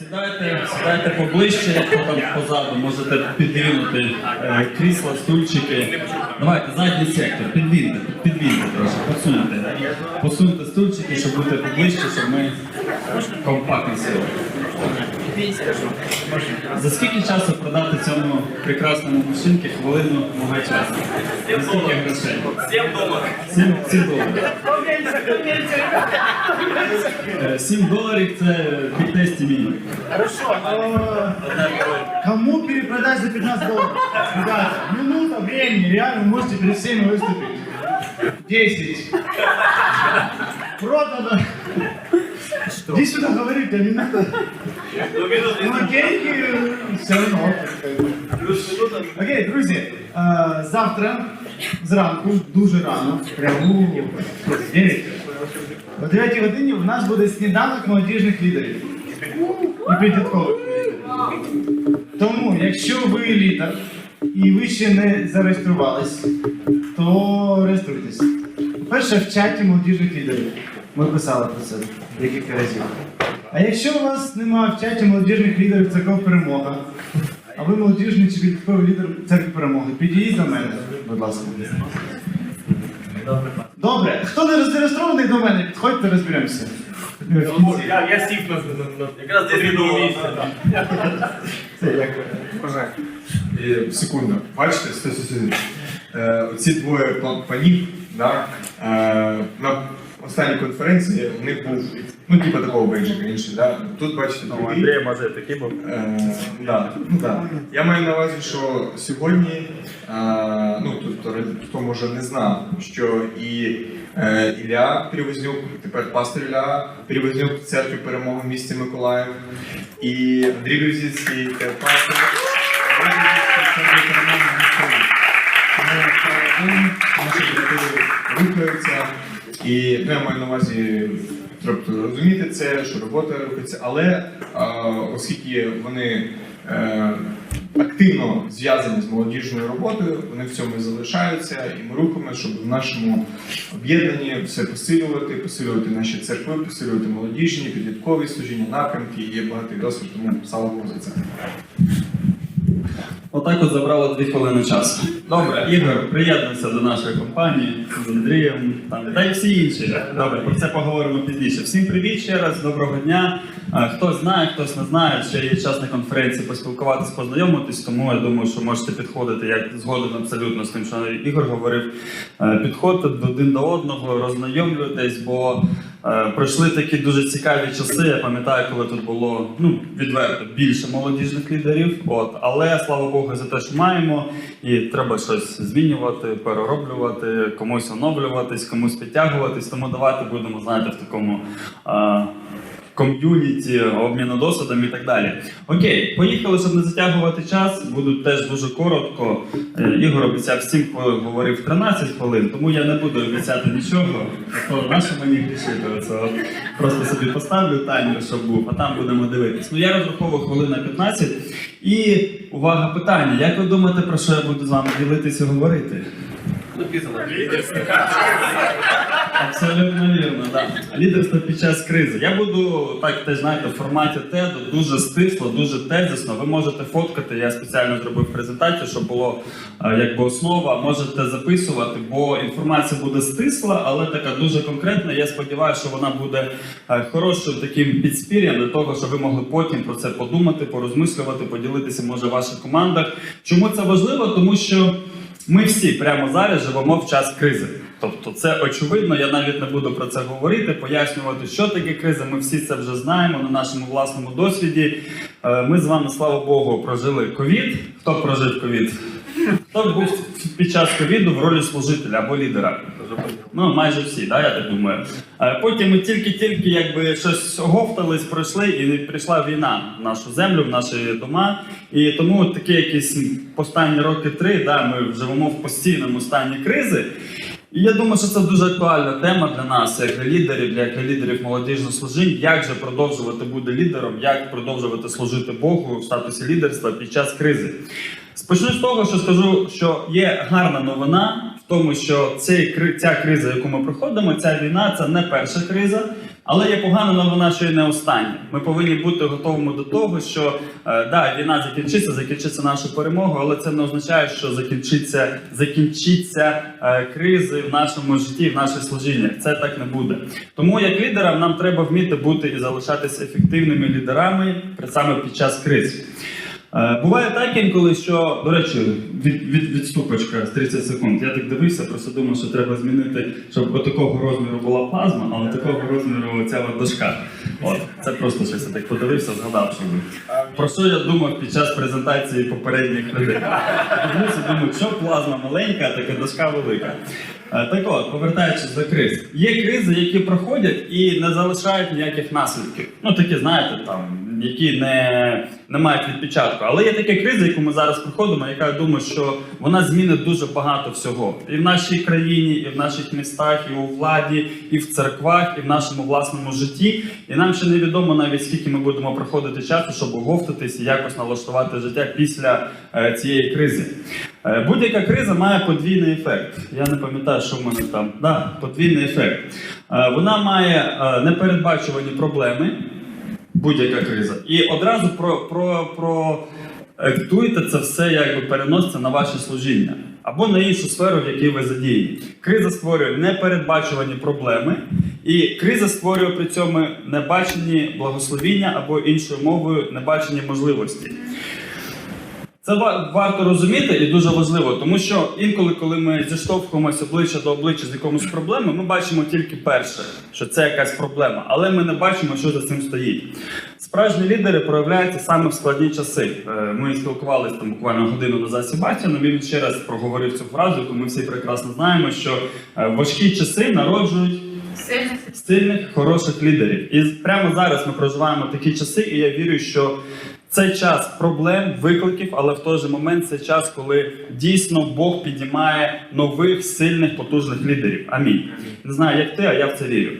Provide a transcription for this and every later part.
Сідайте, сідайте поближче, хто там позаду, можете підвинути е, крісла, стульчики. Давайте, задній сектор, підвіньте, підвіньте трошки, посуньте. Посуньте стульчики, щоб бути поближче, щоб ми компактно сіли. За скільки часу продати цьому прекрасному мужчинки хвилину мого часу? За скільки грошей? 7 долларов. 7, 7 доларів. Е, 7 доларів це під тесті мінімум. Хорошо, а кому перепродать за 15 долларов? Ребята, минута времени, реально можете перед всеми выступить. 10. Продано. Иди сюда, говори, у тебя минута. Ну, минус Ну, деньги все равно. плюс минута. Окей, друзі, е, завтра зранку, дуже рано, прямо у 9, о 9 годині у нас буде сніданок молодіжних лідерів і підліткових. Тому, якщо ви лідер і ви ще не зареєструвались, то реєструйтесь. По-перше, в чаті молодіжних лідерів. Ми писали про це декілька разів. А якщо у вас немає в чаті молодіжних лідерів церков перемога, а ви молодіжний чи підлітковий лідер церкви перемоги, підійдіть до мене, будь ласка. Добре, хто не зареєстрований до мене, підходьте, розберемося. Я, я сів на, на, на, якраз десь відомо місце. Це як Бажаю. Секунду. Бачите, стой, стой, стой. Е, оці двоє пан- панів, да, е, на останній конференції в них був, ну, типу такого бейджика інший, да. Тут бачите, Ну, другий. Андрій може такий був. Е, да, ну, да. Я маю на увазі, що сьогодні, е, ну хто може не знав, що і е, Ілля Перевознюк, тепер пастор Ілля Перевознюк в церкві перемоги в місті Миколаїв, і Андрій Левзіцький, теж пастор. Церкві перемоги в місті Тому наші брати рухаються. І ну, я маю на увазі, тобто розуміти це, що робота рухається, але а, оскільки вони е, активно зв'язані з молодіжною роботою, вони в цьому і залишаються, і ми рухаємося, щоб в нашому об'єднанні все посилювати, посилювати наші церкви, посилювати молодіжні, підліткові служіння, напрямки, є багатий досвід, тому слава Богу за це. Отак от забрало дві хвилини часу. Добре, Ігор, приєднуйся до нашої компанії з Андрієм там, та й всі інші. Добре, про це поговоримо пізніше. Всім привіт ще раз, доброго дня. Е, Хтось знає, хтось не знає, ще є час на конференції поспілкуватися, познайомитись, тому я думаю, що можете підходити як згоден абсолютно з тим, що Ігор говорив. Е, Підходьте один до одного, роззнайомлюйтесь, бо е, пройшли такі дуже цікаві часи. Я пам'ятаю, коли тут було ну відверто більше молодіжних лідерів. От але слава Богу, за те, що маємо, і треба щось змінювати, перероблювати, комусь оновлюватись, комусь підтягуватись. Тому давайте будемо знаєте в такому. Ком'юніті, обміну досвідом і так далі. Окей, поїхали, щоб не затягувати час. Буду теж дуже коротко. Е, Ігор обіцяв 7 хвилин, говорив 13 хвилин, тому я не буду обіцяти нічого. Наше мені грішити. Це просто собі поставлю таймер, щоб був, а там будемо дивитись. Ну я розраховую хвилин на 15. І увага, питання. Як ви думаєте, про що я буду з вами ділитися і говорити? Написано. Абсолютно вірно, так. Лідерство під час кризи. Я буду так теж знаєте, в форматі TED дуже стисло, дуже тезисно. Ви можете фоткати. Я спеціально зробив презентацію, щоб було е, якби основа. Можете записувати, бо інформація буде стисла, але така дуже конкретна. Я сподіваюся, що вона буде е, хорошим таким підспір'ям для того, щоб ви могли потім про це подумати, порозмислювати, поділитися може в ваших командах. Чому це важливо? Тому що. Ми всі прямо зараз живемо в час кризи. Тобто це очевидно, я навіть не буду про це говорити, пояснювати, що таке криза. Ми всі це вже знаємо на нашому власному досвіді. Е, Ми з вами, слава Богу, прожили ковід. Хто прожив ковід? Хто був під час ковіду в ролі служителя або лідера? Ну, майже всі, да, я так думаю. Е, Потім ми тільки-тільки якби щось оговтались, пройшли, і прийшла війна в нашу землю, в наші дома. І тому такі якісь останні роки три, да, ми живемо в постійному стані кризи. І я думаю, що це дуже актуальна тема для нас, як для лідерів, для, для лідерів молодіжних служінь. Як же продовжувати бути лідером, як продовжувати служити Богу в статусі лідерства під час кризи. Спочну з того, що скажу, що є гарна новина в тому, що ця криза, яку ми проходимо, ця війна це не перша криза. Але є погана новина, що і не остання. Ми повинні бути готовими до того, що е, да, війна закінчиться, закінчиться наша перемога, але це не означає, що закінчиться, закінчиться е, кризи в нашому житті, в наших служіннях. Це так не буде. Тому як лідерам нам треба вміти бути і залишатися ефективними лідерами саме під час криз. Е, Буває так інколи, що, до речі, від, від, відступочка з 30 секунд. Я так дивився, просто думав, що треба змінити, щоб от такого розміру була плазма, а от такого розміру ця от дошка. От, це просто щось я так подивився, згадав, що про що я думав під час презентації попередніх людей. Дивлюся, думаю, що плазма маленька, а така дошка велика. Е, Так от, повертаючись до криз, є кризи, які проходять і не залишають ніяких наслідків. Ну такі, знаєте, там які не, не мають відпечатку. Але є така криза, яку ми зараз проходимо, яка я думаю, що вона змінить дуже багато всього. І в нашій країні, і в наших містах, і у владі, і в церквах, і в нашому власному житті. І нам ще невідомо навіть скільки ми будемо проходити часу, щоб оговтатись і якось налаштувати життя після е, цієї кризи. Е, Будь-яка криза має подвійний ефект. Я не пам'ятаю, що в мене там. Да, подвійний ефект. Е, Вона має е, непередбачувані проблеми, будь-яка криза. І одразу про, про, про ектуйте це все, якби переноситься на ваше служіння або на іншу сферу, в якій ви задіяні. Криза створює непередбачувані проблеми, і криза створює при цьому небачені благословіння або іншою мовою небачені можливості. Це варто розуміти і дуже важливо, тому що інколи, коли ми зіштовхуємося обличчя до обличчя з якомусь проблемою, ми бачимо тільки перше, що це якась проблема, але ми не бачимо, що за цим стоїть. Справжні лідери проявляються саме в складні часи. Е, Ми спілкувалися там буквально годину назад з Себастьяном, він ще раз проговорив цю фразу, яку ми всі прекрасно знаємо, що е, важкі часи народжують Сильно сильних, хороших лідерів. І прямо зараз ми проживаємо такі часи, і я вірю, що цей час проблем, викликів, але в той же момент це час, коли дійсно Бог піднімає нових, сильних, потужних лідерів. Амінь. Не знаю, як ти, а я в це вірю.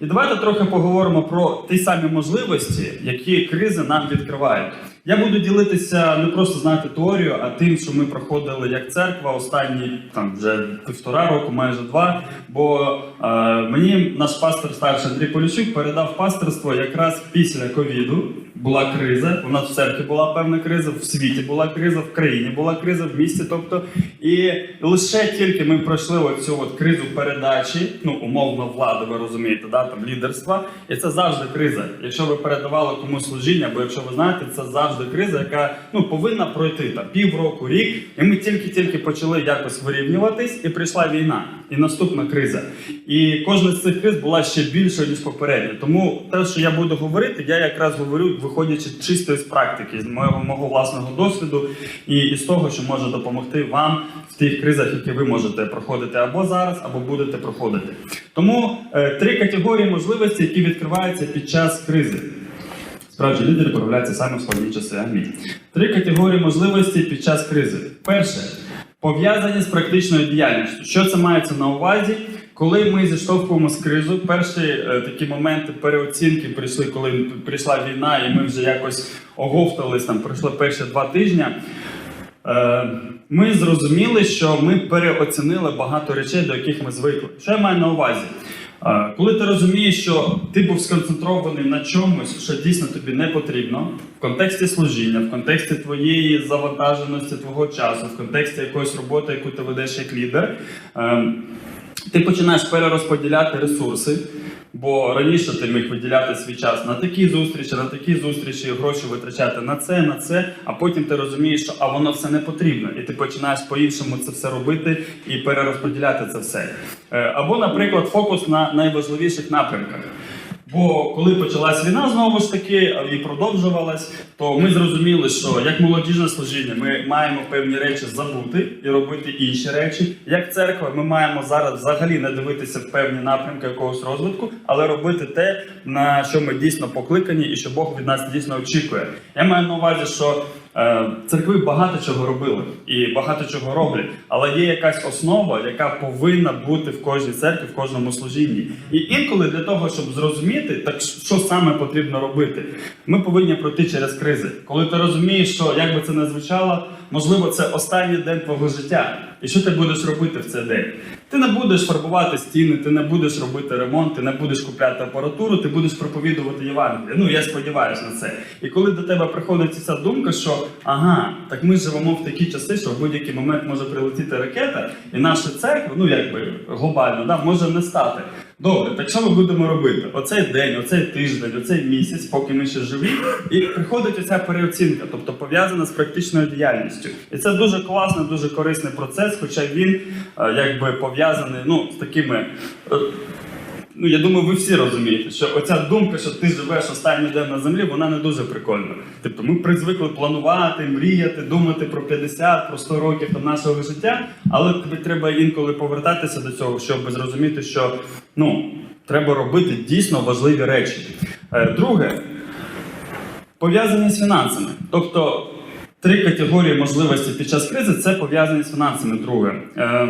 І давайте трохи поговоримо про ті самі можливості, які кризи нам відкривають. Я буду ділитися не просто знати теорію, а тим, що ми проходили як церква останні там вже півтора року, майже два. Бо е, мені наш пастор старший Андрій Поліщук передав пасторство якраз після ковіду. Була криза. У нас в церкві була певна криза, в світі була криза, в країні була криза, в місті. Тобто, і лише тільки ми пройшли оцю от кризу передачі, ну умовно влади, ви розумієте, да, там лідерства. І це завжди криза. Якщо ви передавали комусь служіння, або якщо ви знаєте, це завжди криза, яка ну повинна пройти там півроку, рік. І ми тільки-тільки почали якось вирівнюватись, і прийшла війна, і наступна криза. І кожна з цих криз була ще більшою, ніж попередня. Тому те, що я буду говорити, я якраз говорю, виходячи чисто з практики, з моєго мого власного досвіду, і, і з того, що може допомогти вам в тих кризах, які ви можете проходити або зараз, або будете проходити. Тому е, три категорії можливостей, які відкриваються під час кризи. Справжні лідери проявляються саме в складні часи. Амінь. Три категорії можливостей під час кризи. Перше пов'язані з практичною діяльністю. Що це мається на увазі? Коли ми зіштовхуємо з кризою, перші е, такі моменти переоцінки прийшли, коли прийшла війна, і ми вже якось оговтались там, пройшло перші два тижні. Е, ми зрозуміли, що ми переоцінили багато речей, до яких ми звикли. Що я маю на увазі? Е, Коли ти розумієш, що ти був сконцентрований на чомусь, що дійсно тобі не потрібно, в контексті служіння, в контексті твоєї завантаженості, твого часу, в контексті якоїсь роботи, яку ти ведеш як лідер, е, ти починаєш перерозподіляти ресурси. Бо раніше ти міг виділяти свій час на такі зустрічі, на такі зустрічі, гроші витрачати на це, на це, а потім ти розумієш, що а воно все не потрібно, і ти починаєш по-іншому це все робити і перерозподіляти це все. Е, Або, наприклад, фокус на найважливіших напрямках. Бо коли почалась війна знову ж таки і продовжувалась, то ми зрозуміли, що як молодіжне служіння ми маємо певні речі забути і робити інші речі. Як церква, ми маємо зараз взагалі не дивитися певні напрямки якогось розвитку, але робити те, на що ми дійсно покликані, і що Бог від нас дійсно очікує. Я маю на увазі, що церкви багато чого робили і багато чого роблять, але є якась основа, яка повинна бути в кожній церкві, в кожному служінні. І інколи для того, щоб зрозуміти, так що саме потрібно робити, ми повинні пройти через кризи. Коли ти розумієш, що як би це не звучало, можливо, це останній день твого життя. І що ти будеш робити в цей день? Ти не будеш фарбувати стіни, ти не будеш робити ремонт, ти не будеш купляти апаратуру, ти будеш проповідувати Євангеліє. Ну я сподіваюся на це. І коли до тебе приходить ця думка, що ага, так ми живемо в такі часи, що в будь-який момент може прилетіти ракета, і наша церква, ну якби глобально, да, може не стати. Добре, так що ми будемо робити? Оцей день, оцей тиждень, оцей місяць, поки ми ще живі, і приходить оця переоцінка, тобто пов'язана з практичною діяльністю. І це дуже класний, дуже корисний процес, хоча він е, якби пов'язаний ну, з такими. Ну, я думаю, ви всі розумієте, що оця думка, що ти живеш останній день на землі, вона не дуже прикольна. Тобто ми призвикли планувати, мріяти, думати про 50, про 100 років там, нашого життя, але тобі треба інколи повертатися до цього, щоб зрозуміти, що ну, треба робити дійсно важливі речі. Е, Друге, пов'язані з фінансами. Тобто три категорії можливості під час кризи це пов'язані з фінансами. Друге. Е,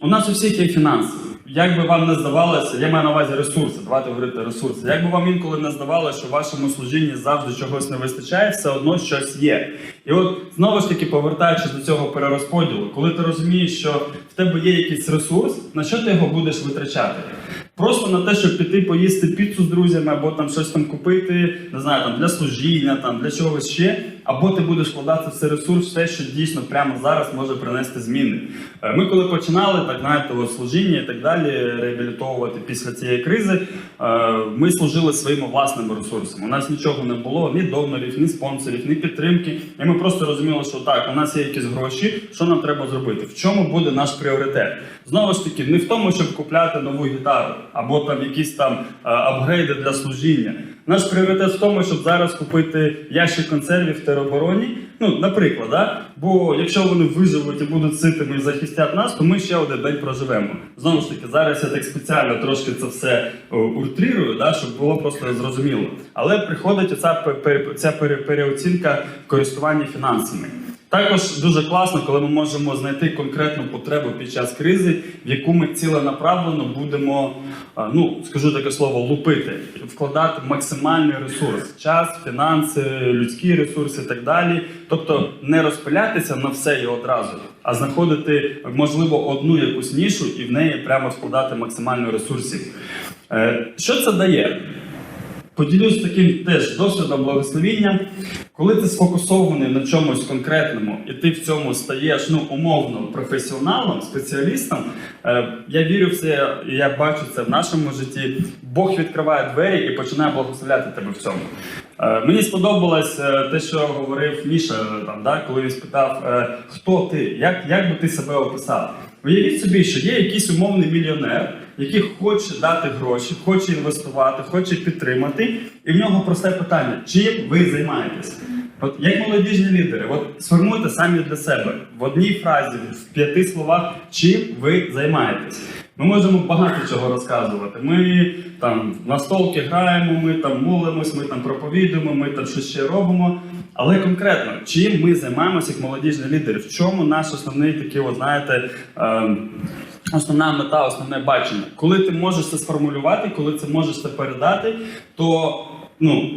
у нас у всіх є фінанси. Як би вам не здавалося, я маю на увазі ресурси, давайте говорити ресурси. Як би вам інколи не здавалося, що в вашому служінні завжди чогось не вистачає, все одно щось є. І от знову ж таки, повертаючись до цього перерозподілу, коли ти розумієш, що в тебе є якийсь ресурс, на що ти його будеш витрачати? Просто на те, щоб піти поїсти піцу з друзями, або там щось там купити, не знаю, там для служіння, там для чогось ще, або ти будеш вкладати в цей ресурс, все, що дійсно прямо зараз може принести зміни. Е, Ми коли починали, так знаєте, служіння і так далі, реабілітовувати після цієї кризи, е, ми служили своїми власними ресурсами. У нас нічого не було, ні донорів, ні спонсорів, ні підтримки. І ми просто розуміли, що так, у нас є якісь гроші, що нам треба зробити? В чому буде наш пріоритет? Знову ж таки, не в тому, щоб купляти нову гітару або там якісь там е, апгрейди для служіння. Наш пріоритет в тому, щоб зараз купити ящик консервів в теробороні. Ну, наприклад, да? бо якщо вони виживуть і будуть ситими і захистять нас, то ми ще один день проживемо. Знову ж таки, зараз я так спеціально трошки це все о, уртрирую, да? щоб було просто зрозуміло. Але приходить оця, ця пере- переоцінка в користуванні фінансами. Також дуже класно, коли ми можемо знайти конкретну потребу під час кризи, в яку ми ціленаправлено будемо, ну скажу таке слово, лупити, вкладати максимальний ресурс, час, фінанси, людські ресурси і так далі. Тобто не розпилятися на все і одразу, а знаходити можливо одну якусь нішу і в неї прямо вкладати максимально ресурсів. Е, Що це дає? Поділюсь таким теж досвідом благословіння. Коли ти сфокусований на чомусь конкретному, і ти в цьому стаєш ну умовно професіоналом, спеціалістом, е, я вірю в це, я бачу це в нашому житті. Бог відкриває двері і починає благословляти тебе в цьому. Е, мені сподобалось е, те, що говорив Міша, там, да, коли він спитав, хто ти, як, як би ти себе описав. Уявіть собі, що є якийсь умовний мільйонер, який хоче дати гроші, хоче інвестувати, хоче підтримати, і в нього просте питання: чим ви займаєтесь? От як молодіжні лідери, от сформуйте самі для себе в одній фразі, в п'яти словах, чим ви займаєтесь. Ми можемо багато чого розказувати. Ми там на столки граємо, ми там молимось, ми там проповідуємо, ми там щось ще робимо. Але конкретно, чим ми займаємося як молодіжні лідери? В чому наш основний такий, от, знаєте, ем, основна мета, основне бачення? Коли ти можеш це сформулювати, коли це можеш це передати, то ну.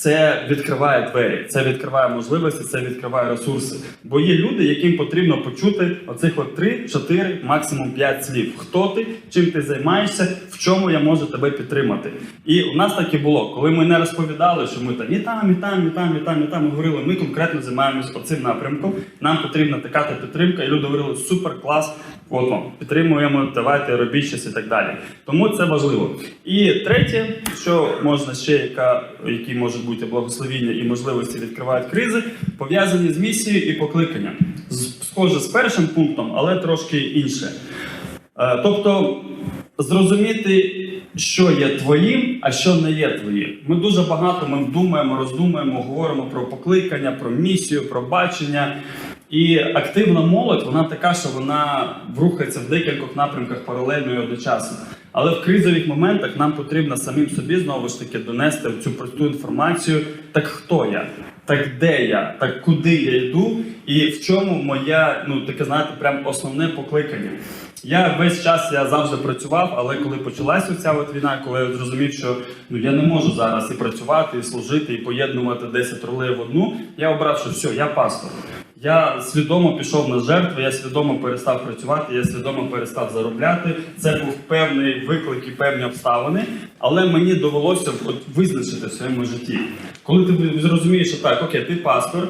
Це відкриває двері, це відкриває можливості, це відкриває ресурси. Бо є люди, яким потрібно почути оцих от 3, 4, максимум 5 слів. Хто ти, чим ти займаєшся, в чому я можу тебе підтримати. І у нас так і було, коли ми не розповідали, що ми там і там, і там, і там, і там, і там. Ми говорили, ми конкретно займаємося оцим напрямком. Нам потрібна така та підтримка. І люди говорили, супер клас. От вам підтримуємо, давайте робіть щось і так далі. Тому це важливо. І третє, що можна ще, яка, які можуть бути благословіння і можливості відкривають кризи, пов'язані з місією і покликанням. Схоже з першим пунктом, але трошки інше. Е, Тобто зрозуміти, що є твоїм, а що не є твоїм. Ми дуже багато ми думаємо, роздумуємо, говоримо про покликання, про місію, про бачення. І активна молодь, вона така, що вона рухається в декількох напрямках паралельно і одночасно. Але в кризових моментах нам потрібно самим собі знову ж таки донести цю просту інформацію. Так хто я? Так де я? Так куди я йду? І в чому моя, ну таке знаєте, прям основне покликання. Я весь час я завжди працював, але коли почалася ця от війна, коли я зрозумів, що ну я не можу зараз і працювати, і служити, і поєднувати 10 ролей в одну, я обрав, що все, я пастор. Я свідомо пішов на жертви, я свідомо перестав працювати, я свідомо перестав заробляти. Це був певний виклик і певні обставини, але мені довелося от визначити в своєму житті. Коли ти зрозумієш, що так, окей, ти пастор,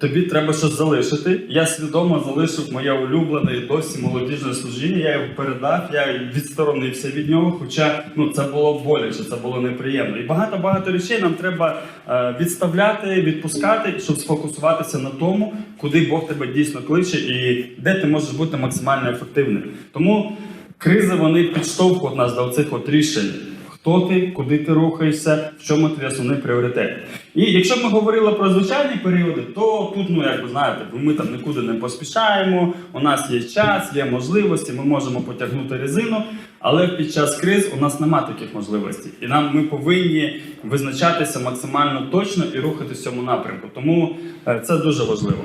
тобі треба щось залишити. Я свідомо залишив моє улюблене і досі молодіжне служіння. Я його передав, я відсторонився від нього. Хоча ну це було боляче, це було неприємно. І багато багато речей нам треба е, відставляти, відпускати, щоб сфокусуватися на тому, куди Бог тебе дійсно кличе, і де ти можеш бути максимально ефективним. Тому кризи вони підштовхують нас до цих от рішень. Хто ти, куди ти рухаєшся, в чому твій основний пріоритет. І якщо ми говорили про звичайні періоди, то тут, ну як ви знаєте, ми там нікуди не поспішаємо, у нас є час, є можливості, ми можемо потягнути резину, але під час криз у нас нема таких можливостей. І нам ми повинні визначатися максимально точно і рухатися в цьому напрямку. Тому е, це дуже важливо.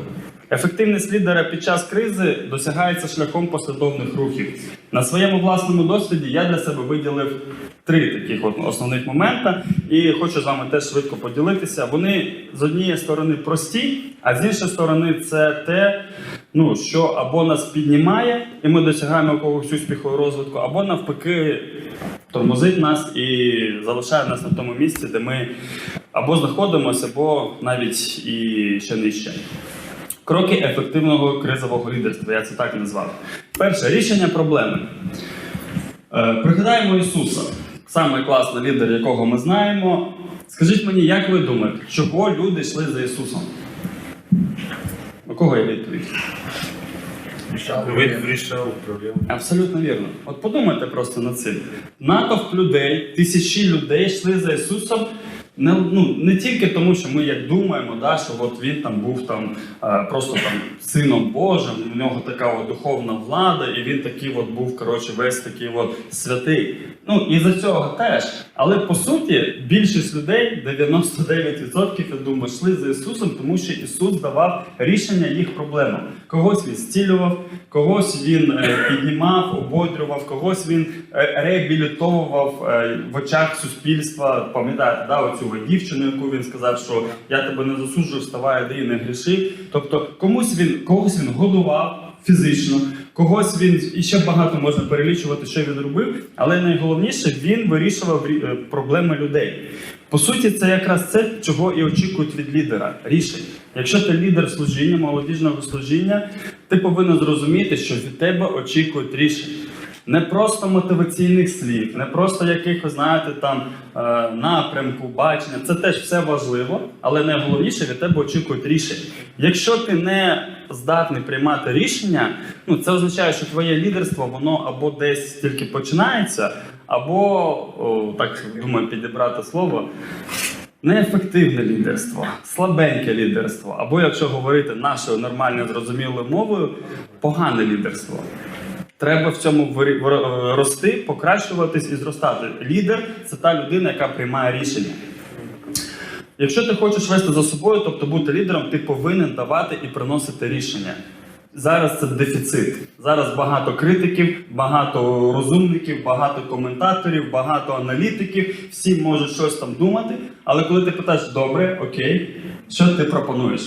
Ефективність лідера під час кризи досягається шляхом послідовних рухів. На своєму власному досвіді я для себе виділив три таких основних момента, і хочу з вами теж швидко поділитися. Вони з однієї сторони прості, а з іншої сторони, це те, ну що або нас піднімає, і ми досягаємо якогось успіху і розвитку, або навпаки тормозить нас і залишає нас на тому місці, де ми або знаходимося, або навіть і ще нижче. Кроки ефективного кризового лідерства, я це так назвав. Перше рішення проблеми. Е, пригадаємо Ісуса, саме класний лідер, якого ми знаємо. Скажіть мені, як ви думаєте, чого люди йшли за Ісусом? У кого є відповідь? Вирішав проблему. Абсолютно вірно. От подумайте просто над цим. Натовп людей, тисячі людей йшли за Ісусом. Не, ну, не тільки тому, що ми як думаємо, да, що от він там був там е, просто там сином Божим, у нього така от духовна влада, і він такий от був коротше весь такий от святий. Ну і за цього теж. Але по суті, більшість людей, 99%, я думаю, йшли за Ісусом, тому що Ісус давав рішення їх проблемам. Когось він зцілював, когось він е, піднімав, ободрював, когось він е, реабілітовував е, в очах суспільства. Пам'ятаєте, да, оцю дівчину, яку він сказав, що я тебе не засуджую, вставай, іди і не гріши. Тобто комусь він когось він годував фізично, когось він і ще багато можна перелічувати, що він робив, але найголовніше він вирішував е, проблеми людей. По суті, це якраз це, чого і очікують від лідера рішень. Якщо ти лідер служіння, молодіжного служіння, ти повинен зрозуміти, що від тебе очікують рішень. Не просто мотиваційних слів, не просто якихось, знаєте, там е, напрямку, бачення. Це теж все важливо, але найголовніше від тебе очікують рішень. Якщо ти не здатний приймати рішення, ну це означає, що твоє лідерство воно або десь тільки починається, або о, так думаю, підібрати слово. Неефективне лідерство, слабеньке лідерство, або якщо говорити нашою нормальною зрозумілою мовою, погане лідерство. Треба в цьому е, рости, покращуватись і зростати. Лідер це та людина, яка приймає рішення. Якщо ти хочеш вести за собою, тобто бути лідером, ти повинен давати і приносити рішення. Зараз це дефіцит. Зараз багато критиків, багато розумників, багато коментаторів, багато аналітиків. Всі можуть щось там думати. Але коли ти питаєш, добре, окей, що ти пропонуєш?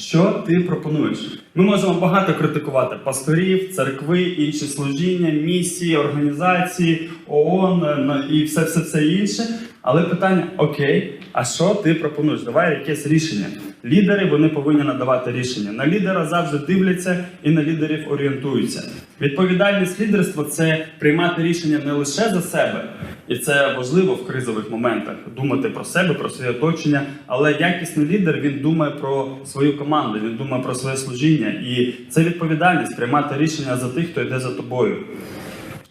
Що ти пропонуєш? Ми можемо багато критикувати пасторів, церкви, інші служіння, місії, організації, ООН е, і все, все, все інше. Але питання: окей, а що ти пропонуєш? Давай якесь рішення. Лідери вони повинні надавати рішення. На лідера завжди дивляться і на лідерів орієнтуються. Відповідальність лідерства це приймати рішення не лише за себе, і це важливо в кризових моментах. Думати про себе, про своє оточення. Але якісний лідер він думає про свою команду, він думає про своє служіння, і це відповідальність приймати рішення за тих, хто йде за тобою.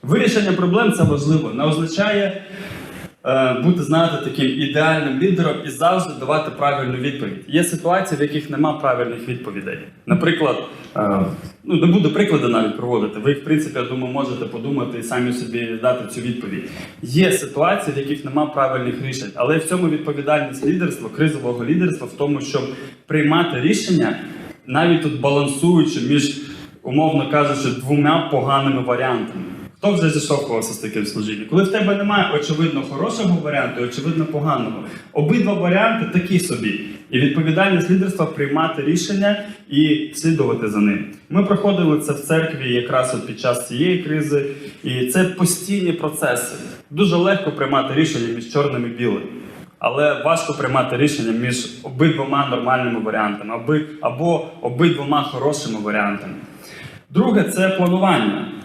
Вирішення проблем це важливо. Не означає бути, знаєте, таким ідеальним лідером і завжди давати правильну відповідь. Є ситуації, в яких нема правильних відповідей. Наприклад, е, ну не буду приклади навіть проводити. Ви, в принципі, я думаю, можете подумати і самі собі дати цю відповідь. Є ситуації, в яких нема правильних рішень, але в цьому відповідальність лідерства, кризового лідерства в тому, щоб приймати рішення, навіть тут балансуючи між, умовно кажучи, двома поганими варіантами. Хто вже зіштовхувався з таким служінням? Коли в тебе немає очевидно хорошого варіанту очевидно поганого. Обидва варіанти такі собі. І відповідальність лідерства приймати рішення і слідувати за ним. Ми проходили це в церкві якраз от під час цієї кризи, і це постійні процеси. Дуже легко приймати рішення між чорним і білим. Але важко приймати рішення між обидвома нормальними варіантами, або обидвома хорошими варіантами. Друге це планування.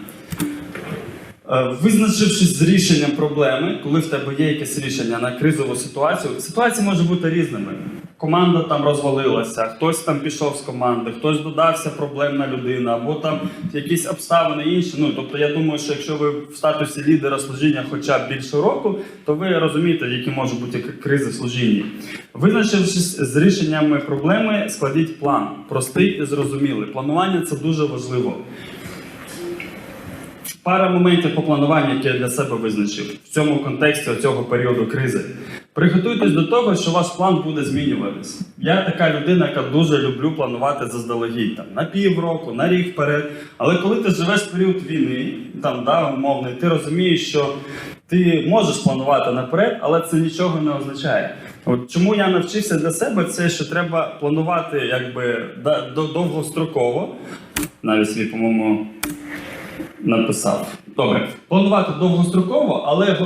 Е, Визначившись з рішенням проблеми, коли в тебе є якесь рішення на кризову ситуацію, ситуації може бути різними. Команда там розвалилася, хтось там пішов з команди, хтось додався проблемна людина, або там якісь обставини інші. Ну тобто, я думаю, що якщо ви в статусі лідера служіння хоча б більше року, то ви розумієте, які можуть бути кризи в служінні. Визначившись з рішеннями проблеми, складіть план простий і зрозумілий. Планування це дуже важливо. Пара моментів по плануванню, які я для себе визначив в цьому контексті цього періоду кризи. Приготуйтесь до того, що ваш план буде змінюватись. Я така людина, яка дуже люблю планувати заздалегідь там на півроку, на рік вперед. Але коли ти живеш в період війни, там да, умовний, ти розумієш, що ти можеш планувати наперед, але це нічого не означає. От чому я навчився для себе, це що треба планувати якби довгостроково. Навіть свій, по-моєму, написав. Добре, планувати довгостроково, але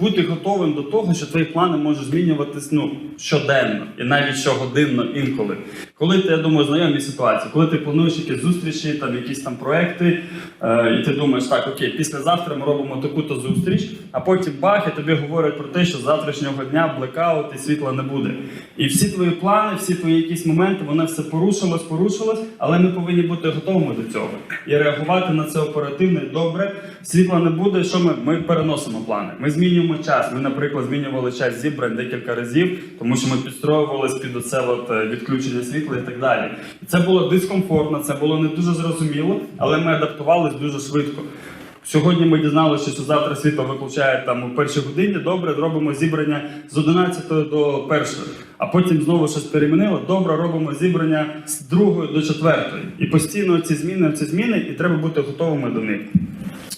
бути готовим до того, що твої плани можуть змінюватись ну, щоденно і навіть щогодинно інколи. Коли ти, я думаю, знайомі ситуації, коли ти плануєш якісь зустрічі, там якісь там проекти, е, і ти думаєш, так, окей, післязавтра ми робимо таку-то зустріч, а потім бах, і тобі говорять про те, що з завтрашнього дня блекаут і світла не буде. І всі твої плани, всі твої якісь моменти, воно все порушилось, порушилось, але ми повинні бути готовими до цього і реагувати на це оперативно і добре. Світла не буде. Що ми? Ми переносимо плани. Ми змінюємо час. Ми, наприклад, змінювали час зібрань декілька разів, тому що ми підстроювались під оце от е, відключення світла і так далі. Це було дискомфортно, це було не дуже зрозуміло, але ми адаптувались дуже швидко. Сьогодні ми дізналися, що завтра світло виключає там у першій годині. Добре, робимо зібрання з 11 до 1. А потім знову щось перемінило. Добре, робимо зібрання з 2 до 4. І постійно ці зміни, ці зміни, і треба бути готовими до них.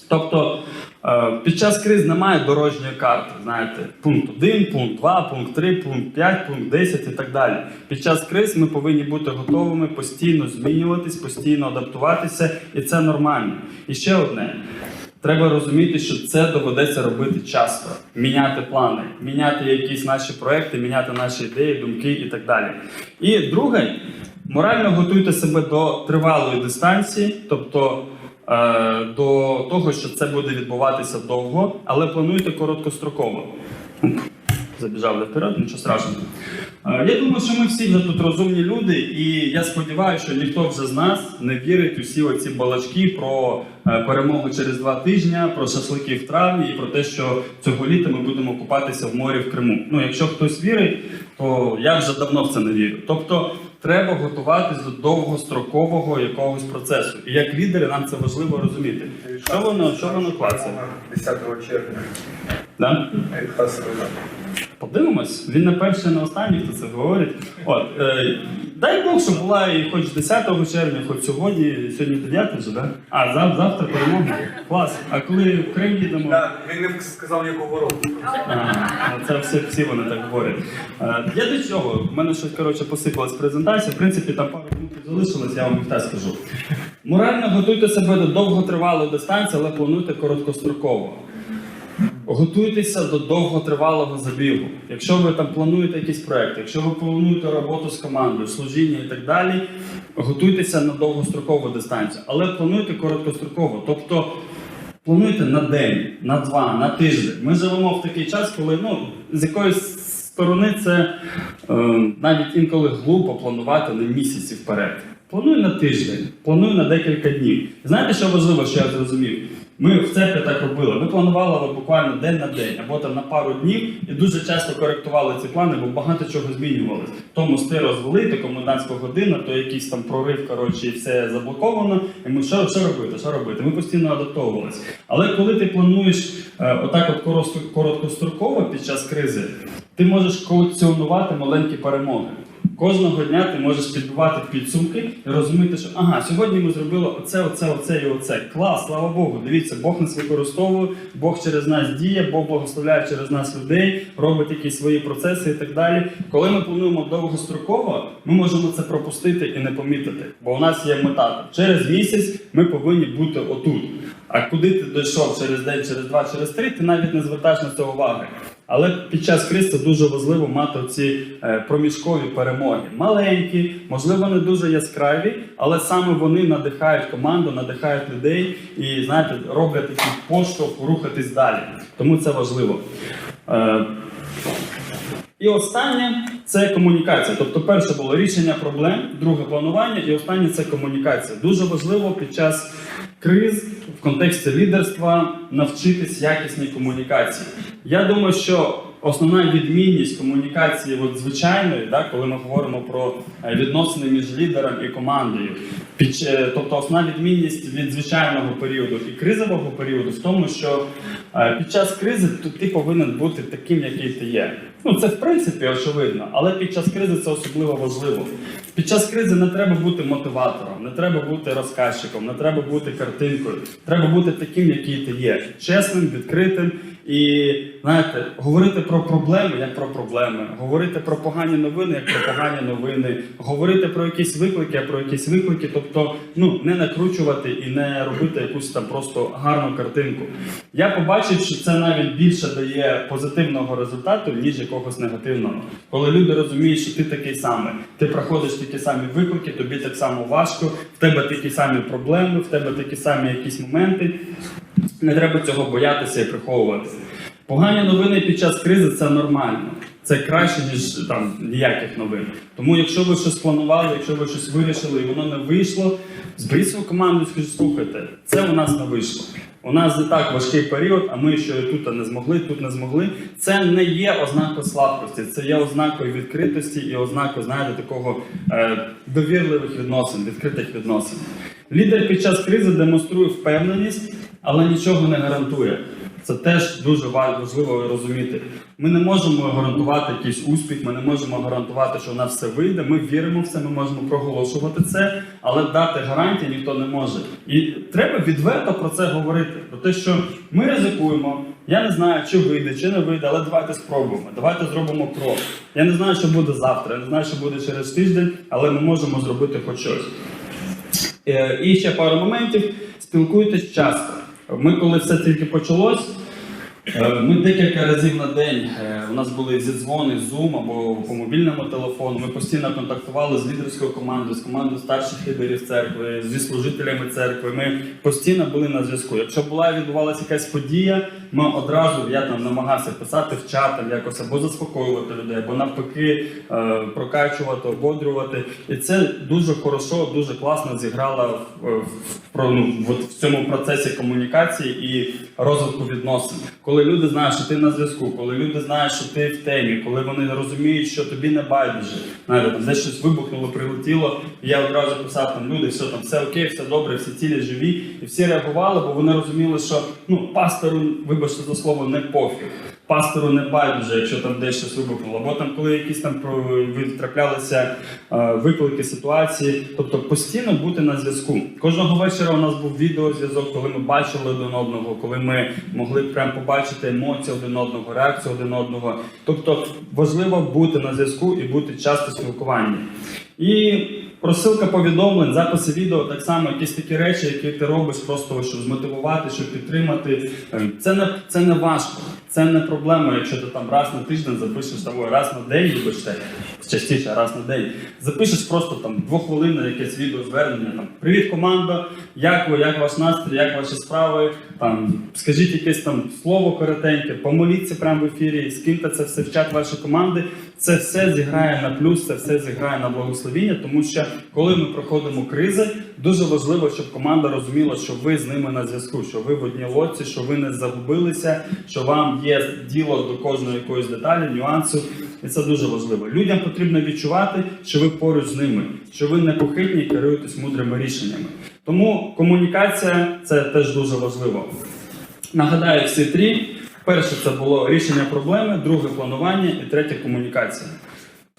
Тобто е, під час криз немає дорожньої карти. Знаєте, пункт 1, пункт 2, пункт 3, пункт 5, пункт 10 і так далі. Під час криз ми повинні бути готовими постійно змінюватись, постійно адаптуватися, і це нормально. І ще одне. Треба розуміти, що це доведеться робити часто. Міняти плани, міняти якісь наші проекти, міняти наші ідеї, думки і так далі. І друге, морально готуйте себе до тривалої дистанції, тобто до того, що це буде відбуватися довго, але плануйте короткостроково. Забіжав вперед, нічого страшного. Е, Я думаю, що ми всі вже тут розумні люди, і я сподіваюся, що ніхто вже з нас не вірить у всі оці балачки про е, перемогу через два тижні, про шашлики в травні і про те, що цього літа ми будемо купатися в морі в Криму. Ну, якщо хтось вірить, то я вже давно в це не вірю. Тобто треба готуватись до довгострокового якогось процесу. І як лідери нам це важливо розуміти. Що воно, що воно клацає? 10 червня. Да? Подивимось, він не перший, не останній, хто це говорить. От, е, дай Бог, щоб була і хоч 10 червня, хоч сьогодні, сьогодні 9 вже, да? А зав, завтра перемога. Клас. А коли в Крим їдемо? Він не сказав якого року. А, це всі, всі вони так говорять. Я до чого? У мене щось коротше посипалась презентація. В принципі, там пару пунктів залишилось, я вам їх теж скажу. Морально готуйте себе до довготривалої дистанції, але плануйте короткостроково. Готуйтеся до довготривалого забігу. Якщо ви там плануєте якийсь проект, якщо ви плануєте роботу з командою, служіння і так далі, готуйтеся на довгострокову дистанцію, але плануйте короткостроково. Тобто плануйте на день, на два, на тиждень. Ми живемо в такий час, коли ну, з якоїсь сторони це е, навіть інколи глупо планувати на місяці вперед. Плануй на тиждень, плануй на декілька днів. Знаєте, що важливо, що я зрозумів? Ми в церкві так робили. Ми планували буквально день на день або там на пару днів і дуже часто коректували ці плани, бо багато чого змінювалось. То мости розвели, то комендантська година, то якийсь там прорив, коротше, і все заблоковано. І ми що, що робити? Що робити? Ми постійно адаптовувалися. Але коли ти плануєш е, отак от коротко- короткостроково під час кризи, ти можеш колекціонувати маленькі перемоги. Кожного дня ти можеш підбивати підсумки і розуміти, що ага, сьогодні ми зробили оце, оце, оце і оце. Клас, слава Богу. Дивіться, Бог нас використовує, Бог через нас діє, Бог благословляє через нас людей, робить якісь свої процеси і так далі. Коли ми плануємо довгостроково, ми можемо це пропустити і не помітити, бо у нас є мета. Через місяць ми повинні бути отут. А куди ти дійшов через день, через два, через три, ти навіть не звертаєш на це уваги. Але під час криз дуже важливо мати ці проміжкові перемоги. Маленькі, можливо, не дуже яскраві, але саме вони надихають команду, надихають людей і знаєте, роблять такий поштовх рухатись далі. Тому це важливо. Е, і останнє це комунікація. Тобто, перше було рішення проблем, друге планування, і останнє це комунікація. Дуже важливо під час криз в контексті лідерства навчитись якісній комунікації. Я думаю, що основна відмінність комунікації от звичайної, да, коли ми говоримо про е, відносини між лідером і командою, під, е, тобто основна відмінність від звичайного періоду і кризового періоду в тому, що е, під час кризи ти повинен бути таким, який ти є. Ну це в принципі очевидно, але під час кризи це особливо важливо. Під час кризи не треба бути мотиватором, не треба бути розказчиком, не треба бути картинкою. Треба бути таким, який ти є, чесним, відкритим і знаєте, говорити про проблеми як про проблеми, говорити про погані новини, як про погані новини, говорити про якісь виклики, як про якісь виклики, тобто ну не накручувати і не робити якусь там просто гарну картинку. Я побачив, що це навіть більше дає позитивного результату, ніж якогось негативного. Коли люди розуміють, що ти такий самий, ти проходиш такі самі виклики, тобі так само важко, в тебе такі самі проблеми, в тебе такі самі якісь моменти. Не треба цього боятися і приховувати. Погані новини під час кризи це нормально. Це краще, ніж там ніяких новин. Тому, якщо ви щось планували, якщо ви щось вирішили і воно не вийшло, зберіть свою команду і скажіть, слухайте, це у нас не вийшло. У нас не так важкий період, а ми ще тут не змогли, тут не змогли. Це не є ознакою слабкості, це є ознакою відкритості і ознакою, знаєте, такого е, довірливих відносин, відкритих відносин. Лідер під час кризи демонструє впевненість, але нічого не гарантує. Це теж дуже важливо розуміти. Ми не можемо гарантувати якийсь успіх, ми не можемо гарантувати, що у нас все вийде. Ми віримо в це, ми можемо проголошувати це, але дати гарантії ніхто не може. І треба відверто про це говорити. Про те, що ми ризикуємо. Я не знаю, чи вийде, чи не вийде, але давайте спробуємо. Давайте зробимо крок. Я не знаю, що буде завтра, я не знаю, що буде через тиждень, але ми можемо зробити хоч щось. Е, І ще пару моментів. Спілкуйтесь часто. Ми, коли все тільки почалось, ми декілька разів на день е, у нас були зідзвони, Zoom або по мобільному телефону. Ми постійно контактували з лідерською командою, з командою старших лідерів церкви, зі служителями церкви. Ми постійно були на зв'язку. Якщо була відбувалася якась подія, ми одразу я там намагався писати в чат якось або заспокоювати людей, або навпаки е, прокачувати, ободрювати. І це дуже хорошо, дуже класно зіграло в, в, про- ну, в цьому процесі комунікації і розвитку відносин. Коли люди знають, що ти на зв'язку, коли люди знають, що ти в темі, коли вони розуміють, що тобі не байдуже, навіть там десь щось вибухнуло, прилетіло. І я одразу писав там люди, все там все окей, все добре, всі цілі живі, і всі реагували, бо вони розуміли, що ну пастору, вибачте за слово, не пофіг. Пастору не байдуже, якщо там десь щось вибухнуло. Або там, коли якісь там траплялися е, виклики, ситуації, тобто постійно бути на зв'язку. Кожного вечора у нас був відеозв'язок, коли ми бачили один одного, коли ми могли прям побачити емоції один одного, реакцію один одного. Тобто важливо бути на зв'язку і бути часто в спілкуванні. І просилка повідомлень, записи відео, так само якісь такі речі, які ти робиш просто щоб змотивувати, щоб підтримати. Е, Це не це не важко, це не проблема, якщо ти там раз на тиждень запишеш або раз на день, вибачте, частіше раз на день. Запишеш просто там двохвилинне якесь відео звернення. Там Привіт, команда! Як ви, як ваш настрій, як ваші справи? Там скажіть якесь там слово коротеньке, помоліться прямо в ефірі, скиньте це все в чат вашої команди. Це все зіграє на плюс, це все зіграє на благословіння, тому що коли ми проходимо кризи, дуже важливо, щоб команда розуміла, що ви з ними на зв'язку, що ви в одній лодці, що ви не загубилися, що вам є діло до кожної якоїсь деталі, нюансу. І це дуже важливо. Людям потрібно відчувати, що ви поруч з ними, що ви непохитні і керуєтесь мудрими рішеннями. Тому комунікація це теж дуже важливо. Нагадаю всі три. Перше це було рішення проблеми, друге планування і третє комунікація.